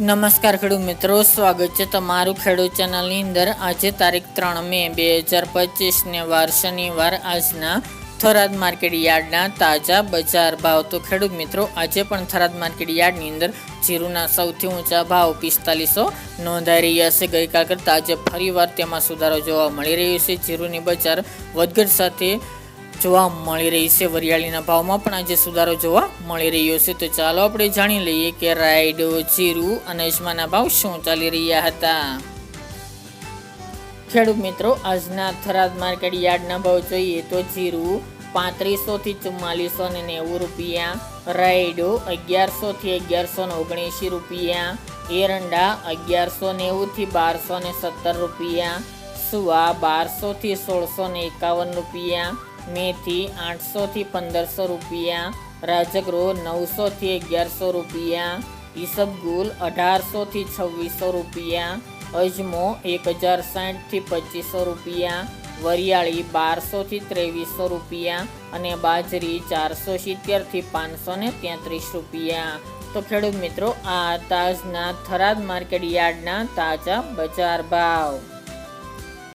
નમસ્કાર ખેડૂત મિત્રો, સ્વાગત છે તમારું ખેડૂત ચેનલની અંદર. આજે તારીખ ત્રણ મે બે હજાર પચીસને વાર શનિવાર, આજના થરાદ માર્કેટ યાર્ડના તાજા બજાર ભાવ. તો ખેડૂત મિત્રો, આજે પણ થરાદ માર્કેટ યાર્ડની અંદર જીરુના સૌથી ઊંચા ભાવ પિસ્તાલીસો નોંધાઈ રહ્યા છે. ગઈકાલ કરતાં આજે ફરીવાર તેમાં સુધારો જોવા મળી રહ્યો છે. જીરુની બજાર વધઘટ સાથે જોવા મળી રહી છે વરિયાળીના ભાવમાં પણ આજે સુધારો જોવા મળી રહ્યો છે. તો ચાલો આપણે જાણી લઈએ કે રાયડો જીરું અને અજમાના ભાવ શું ચાલી રહ્યા હતા. ખેડૂત મિત્રો, આજના થરાદ માર્કેટ યાર્ડના ભાવ જોઈએ તો જીરું પાંત્રીસો થી ચુમ્માલીસો ને નેવું રૂપિયા રાયડો અગિયારસો થી અગિયારસો ને ઓગણએંશી રૂપિયા, એરંડા અગિયારસો નેવું થી બારસો ને સત્તર રૂપિયા, સુવા બારસો થી સોળસો ને એકાવન રૂપિયા મેથી આઠસોથી પંદરસો રૂપિયા, રાજગૃહ નવસોથી અગિયારસો રૂપિયા ઈસબગુલ અઢારસોથી છવ્વીસો રૂપિયા, અજમો એક હજાર સાઠથી પચીસો રૂપિયા, વરિયાળી બારસોથી ત્રેવીસો રૂપિયા અને બાજરી ચારસો સિત્તેરથી પાંચસો ને તેત્રીસ રૂપિયા. તો ખેડૂત મિત્રો, આ તાજના થરાદ માર્કેટ યાર્ડના તાજા બજાર ભાવ.